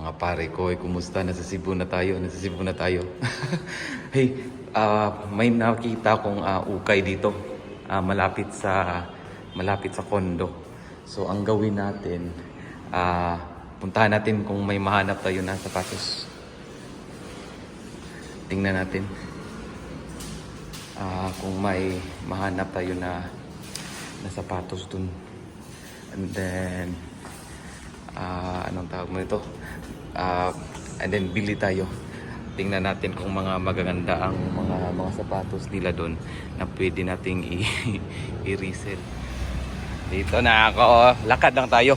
Mga pare ko, eh, kumusta? Nasa Cebu na tayo, nasa Cebu na tayo. hey, ah, may nakita akong ah, ukay dito. Ah, malapit sa malapit sa kondo. So ang gawin natin, ah, puntahan natin kung may mahanap tayo na sapatos. Tingnan natin. Ah, kung may mahanap tayo na na sapatos dun. And then ah anong tawag mo ito? Ah, and then bili tayo. Tingnan natin kung mga magaganda ang mga mga sapatos nila doon na pwede nating i-resell. Dito na ako, lakad lang tayo.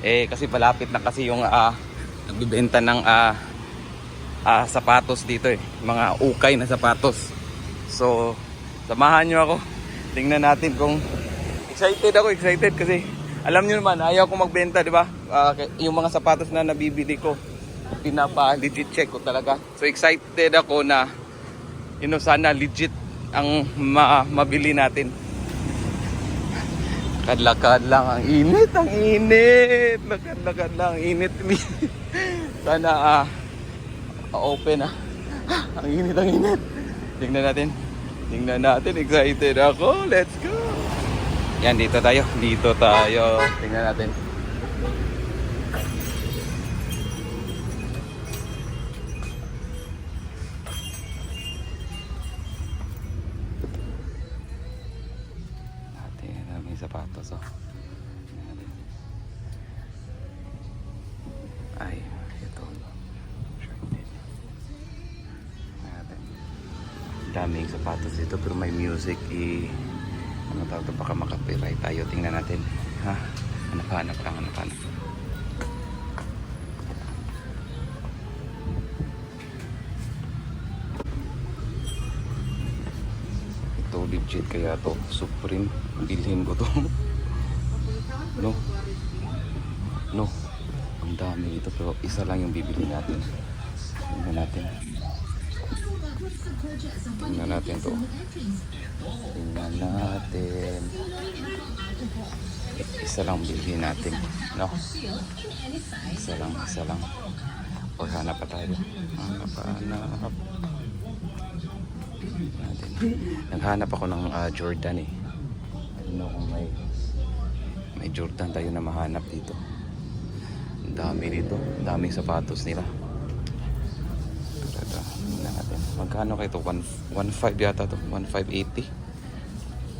Eh kasi malapit na kasi yung ah nagbebenta ng ah ah, sapatos dito eh. Mga ukay na sapatos. So, samahan nyo ako. Tingnan natin kung excited ako, excited kasi alam nyo naman, ayaw ko magbenta, di ba? Ah, k- yung mga sapatos na nabibili ko, pinapa legit check ko talaga. So excited ako na you know, sana legit ang ma- mabili natin. Lakad-lakad lang ang init, ang init. Lakad-lakad lang ang init. sana ah open ah. Ang init, ang init. Tingnan natin. Tingnan natin. Excited ako. Let's go. Yan, dito tayo. Dito tayo. Tingnan natin. Natin, may sapatos oh. Ay, ito. Daming sapatos dito pero may music i ano tawag to? Baka makapiright tayo. Tingnan natin. Ha? Hanap hanap lang hanap hanap ito legit kaya to. Supreme. Bilhin ko to. No. No. Ang dami ito pero isa lang yung bibili natin. Tingnan natin. Tingnan natin to isa lang bilhin natin no isa lang isa lang o hanap pa tayo hanap hanap natin naghanap ako ng ah, Jordan eh ano kung may may Jordan tayo na mahanap dito ang dami dito ang daming sapatos nila. Tingnan natin. Magkano kayo ito? 1.5 yata to. 1.580.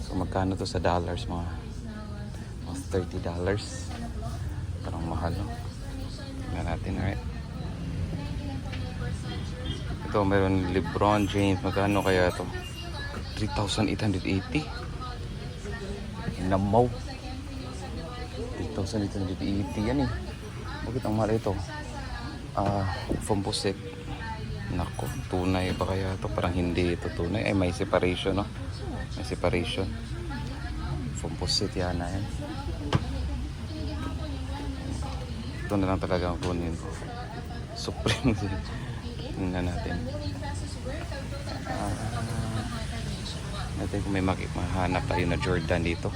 So magkano to sa dollars? Mga 30 dollars. Parang mahal. Tingnan natin. Alright. Ito meron Lebron James. Magkano kaya to? 3,880. Namaw. 3,880 yan eh. Bakit ang mahal ito? Ah, composite. Nako, tunay ba kaya to? Parang hindi ito tunay. Ay, may separation, no? May separation. Composite yan na yan. Ito na lang talaga ang kunin. Supreme. Tingnan natin. Ah, natin kung may maki- mahanap tayo na Jordan dito.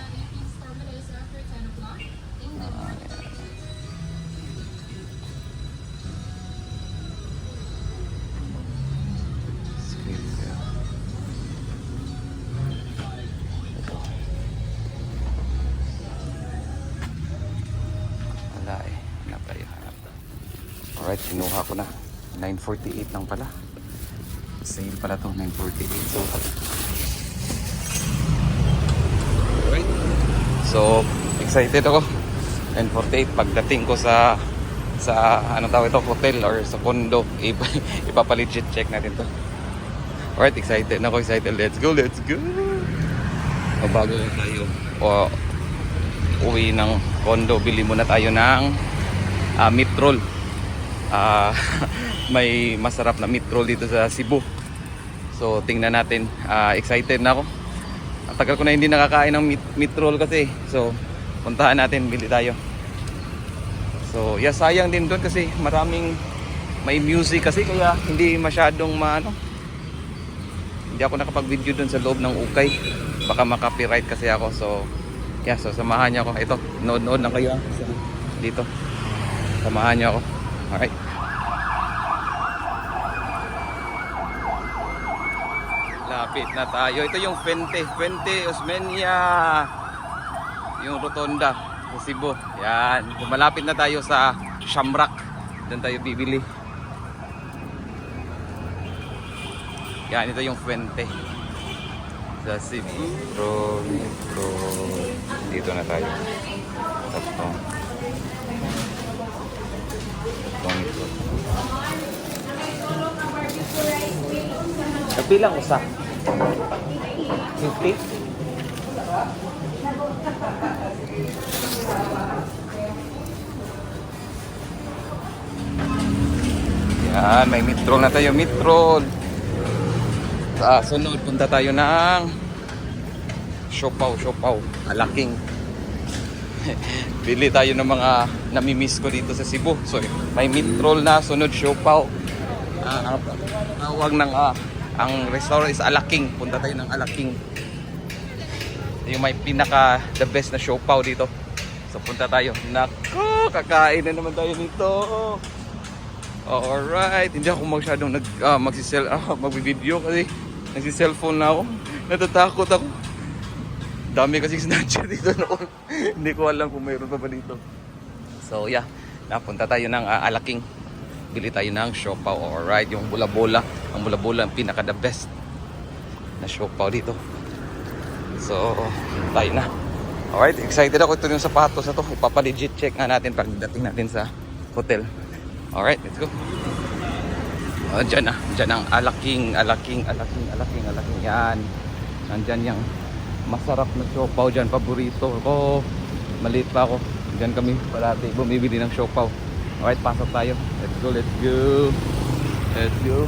Alright, sinuha ko na. 948 lang pala. Sale pala to, 948. So. So, excited ako. 948 pagdating ko sa sa ano tawag ito hotel or sa condo ip ipapalegit check natin to alright excited na ako excited let's go let's go o bago tayo o uwi ng condo bili muna tayo ng uh, meat roll Ah, may masarap na meat roll dito sa Cebu so tingnan natin Ah, excited na ako ang tagal ko na hindi nakakain ng meat, meat roll kasi so puntahan natin bili tayo So, yeah, sayang din doon kasi maraming may music kasi kaya hindi masyadong maano. Hindi ako nakapag-video doon sa loob ng ukay. Baka makapiright kasi ako. So, yeah, so samahan niyo ako. Ito, nood-nood lang kayo ah, dito. Samahan niyo ako. Alright. Lapit na tayo. Ito yung Fente. Fente Osmeña. Yung rotonda sa Cebu. Yan. Malapit na tayo sa Shamrock. Doon tayo bibili. Yan. Ito yung Fente. Sa Cebu. Metro, metro. Dito na tayo. Tapos ito. Ito. Kapilang usa? 50? Yan, may metro na tayo, metro. Sa sunod, punta tayo ng Siopaw, Siopaw, Alaking. Bili tayo ng mga namimiss ko dito sa Cebu. So, may mitrol na, sunod Siopaw. Ah, ang tawag ng ah, ang restaurant is Alaking. Punta tayo ng Alaking. Yung may pinaka the best na siopaw dito. So punta tayo. Nako, kakain na naman tayo nito. Alright, hindi ako masyadong nag ah, magsisel ah, magbi-video kasi nagsi-cellphone na ako. Natatakot ako. Dami kasi snatcher dito noon. hindi ko alam kung mayroon pa ba dito. So yeah, napunta tayo ng ah, Alaking. Bili tayo ng siopaw. Alright, yung bula-bola. Ang bula-bola ang pinaka the best na siopaw dito. So, tayo na. Alright, excited ako. Ito yung sapatos na to. Ipapalegit check nga natin pagdating natin sa hotel. Alright, let's go. Oh, dyan na. Dyan ang alaking, alaking, alaking, alaking, alaking. Yan. Nandyan yung masarap na siopaw dyan. Paborito ko. Maliit pa ako. Dyan kami parati bumibili ng siopaw. Alright, pasok tayo. Let's go, let's go. Let's go.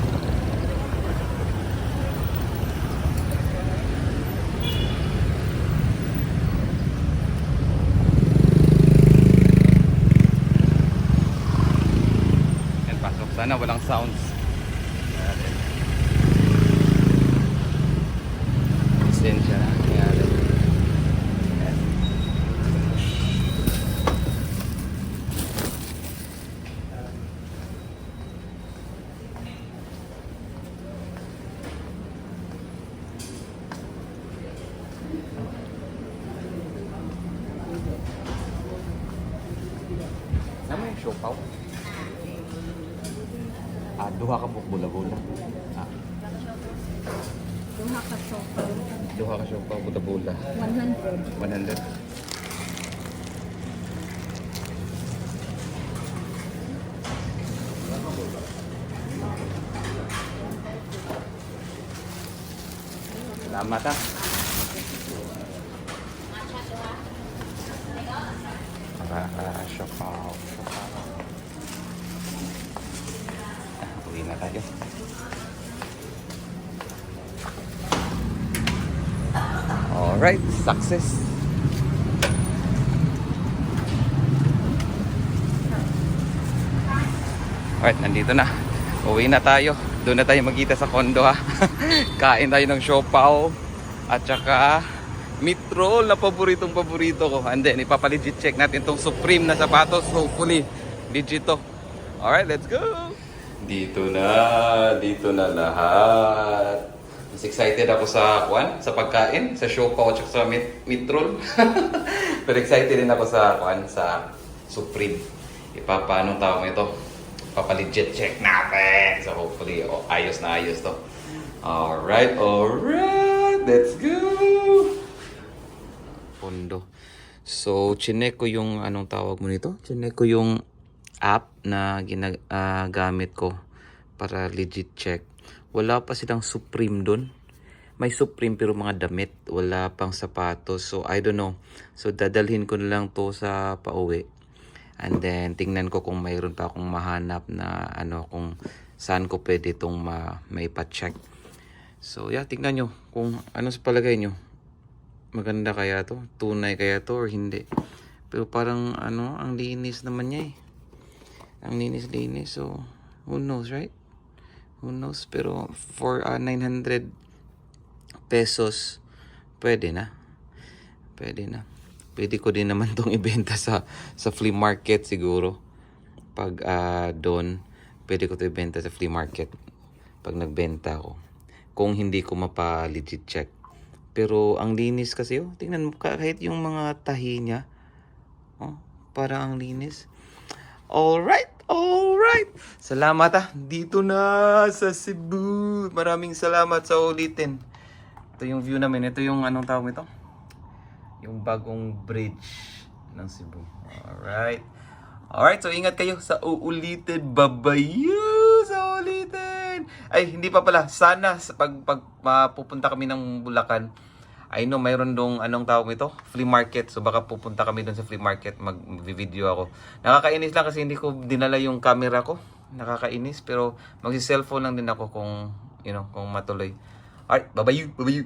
Yan, pasok. Sana walang sounds. Duha ka buk bula-bula. Ah, Duha ka sofa, duha ka siopaw bula-bula. 100. 100. Salamat ah. Alright, success. Alright, nandito na. Uwi na tayo. Doon na tayo magkita sa condo ha. Kain tayo ng siopaw. At saka Mitrol na paboritong paborito ko. And then, ipapalegit check natin itong Supreme na sapatos. Hopefully, legit to. Alright, let's go! Dito na, dito na lahat. Excited ako sa kwan, sa pagkain, sa siopaw at sa mit mitrol. Pero excited din ako sa kwan, sa Supreme. Ipapaano tawag mo ito? Papalegit check natin. So hopefully, oh, ayos na ayos to. Alright, alright. Let's go! Pondo. So, chinek ko yung anong tawag mo nito? Chinek ko yung app na ginagamit ko para legit check. Wala pa silang Supreme doon. May Supreme pero mga damit. Wala pang sapatos. So, I don't know. So, dadalhin ko na lang to sa pauwi. And then, tingnan ko kung mayroon pa akong mahanap na ano, kung saan ko pwede itong ma, may pa-check. So, yeah, tingnan nyo kung ano sa palagay nyo. Maganda kaya to? Tunay kaya to or hindi? Pero parang ano, ang linis naman niya eh. Ang linis-linis. So, who knows, right? Who knows? Pero for uh, 900 pesos, pwede na. Pwede na. Pwede ko din naman tong ibenta sa sa flea market siguro. Pag ah, doon, pwede ko to ibenta sa flea market pag nagbenta ako. kung hindi ko mapa-legit check. Pero ang linis kasi oh, tingnan mo ka- kahit yung mga tahi niya. Oh, para ang linis. Alright, alright. Salamat ah. Dito na sa Cebu. Maraming salamat sa ulitin. Ito yung view namin. Ito yung anong tawag ito? Yung bagong bridge ng Cebu. Alright. Alright, so ingat kayo sa uulitin. Babayu sa ulitin. Ay, hindi pa pala. Sana sa pag, pag mapupunta kami ng Bulacan, I know mayroon dong anong tawag ito? Flea market. So baka pupunta kami doon sa flea market, mag-video ako. Nakakainis lang kasi hindi ko dinala yung camera ko. Nakakainis pero magsi-cellphone lang din ako kung you know, kung matuloy. Alright, babayu, babayu.